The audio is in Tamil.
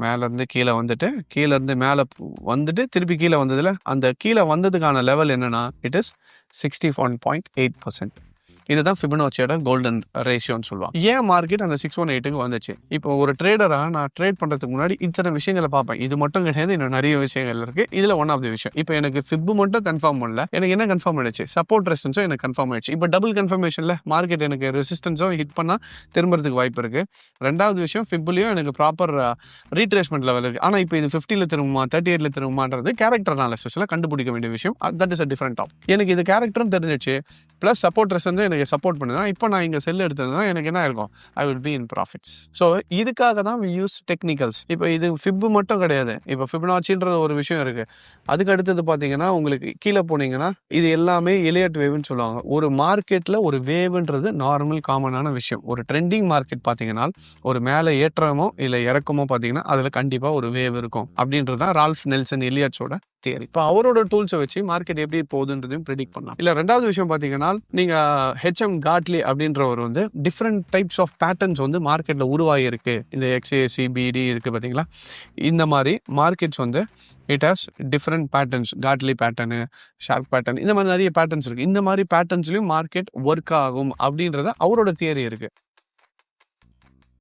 மேலேருந்து கீழே வந்துட்டு கீழேருந்து மேலே வந்துட்டு திருப்பி கீழே வந்ததில் அந்த கீழே வந்ததுக்கான லெவல் என்னென்னா it is sixty one point eight percent இதுதான் ஃபிபனோச்சியோட கோல்டன் ரேஷியோன்னு சொல்லுவாங்க. ஏன் மார்க்கெட் அந்த சிக்ஸ் ஒன் எயிட்டுக்கு வந்துச்சு? இப்போ ஒரு ட்ரேடராக நான் ட்ரேட் பண்ணுறதுக்கு முன்னாடி இத்தனை விஷயங்களை பார்ப்பேன். இது மட்டும் கிடையாது இன்னும் நிறைய விஷயங்கள் இருக்குது இதில் ஒன் ஆஃப் தி விஷயம். இப்போ எனக்கு ஃபிப்பு மட்டும் கன்ஃபார்ம் பண்ணல. எனக்கு என்ன கன்ஃபார்ம் ஆயிடுச்சு? சப்போர்ட் ரெசிஸ்டன்ஸும் எனக்கு கன்ஃபார்ம் ஆயிடுச்சு. இப்போ டபுள் கன்ஃபர்மேஷனில் மார்க்கெட் எனக்கு ரெசிஸ்டன்ஸும் ஹிட் பண்ணால் திரும்புறதுக்கு வாய்ப்பு இருக்குது ரெண்டாவது விஷயம் ஃபிப்புலையும் எனக்கு ப்ராப்பர் ரீட்ரேஸ்மெண்ட் லெவல் இருக்குது ஆனால் இப்போ இது ஃபிஃப்டியில் திரும்புமா தேர்ட்டி எயிட்டில் திரும்புமான்றது கேரக்டர் அனாலிசிஸில் கண்டுபிடிக்க வேண்டிய விஷயம். That is a different of எனக்கு இது கேரக்டரும் தெரிஞ்சிச்சு. ப்ளஸ் சப்போர்ட் ரெசிஸ்டன்ஸும் எனக்கு சப்போர்ட் பண்ணுதுன்னா இப்போ நான் இங்கே செல் எடுத்ததுன்னா எனக்கு என்ன இருக்கும்? I will be in profits so இதுக்காக தான் வி யூஸ் டெக்னிக்கல்ஸ் இப்போ இது ஃபிப்பு மட்டும் கிடையாது. இப்போ ஃபிப்னாச்சின்ற ஒரு விஷயம் இருக்குது அதுக்கு அடுத்தது பார்த்தீங்கன்னா உங்களுக்கு கீழே போனீங்கன்னா இது எல்லாமே எலியட் வேவ்னு சொல்லுவாங்க. ஒரு மார்க்கெட்டில் ஒரு வேவ்ன்றது நார்மல் காமனான விஷயம். ஒரு ட்ரெண்டிங் மார்க்கெட் பார்த்தீங்கன்னா ஒரு மேலே ஏற்றமோ இல்லை இறக்கமோ பார்த்தீங்கன்னா அதில் கண்டிப்பாக ஒரு வேவ் இருக்கும். அப்படின்றது தான் ரால்ஃப் நெல்சன் எலியட்ஸோட தியரி இப்போ அவரோட டூல்ஸை வச்சு மார்க்கெட் எப்படி போகுதுன்றதையும் ப்ரெடிக்ட் பண்ணலாம். இல்லை ரெண்டாவது விஷயம் பார்த்தீங்கன்னா நீங்கள் ஹெச்எம் காட்லி அப்படின்றவர் வந்து டிஃப்ரெண்ட் டைப்ஸ் ஆஃப் பேட்டர்ன்ஸ் வந்து மார்க்கெட்டில் உருவாகியிருக்கு. இந்த எக்ஸ்ஏசி பிடி இருக்குது பார்த்தீங்களா இந்த மாதிரி மார்க்கெட்ஸ் வந்து it has different patterns Gartley pattern shark pattern இந்த மாதிரி நிறைய பேட்டர்ன்ஸ் இருக்குது இந்த மாதிரி பேட்டர்ன்ஸ்லையும் மார்க்கெட் ஒர்க் ஆகும் அப்படின்றத அவரோட தியரி இருக்குது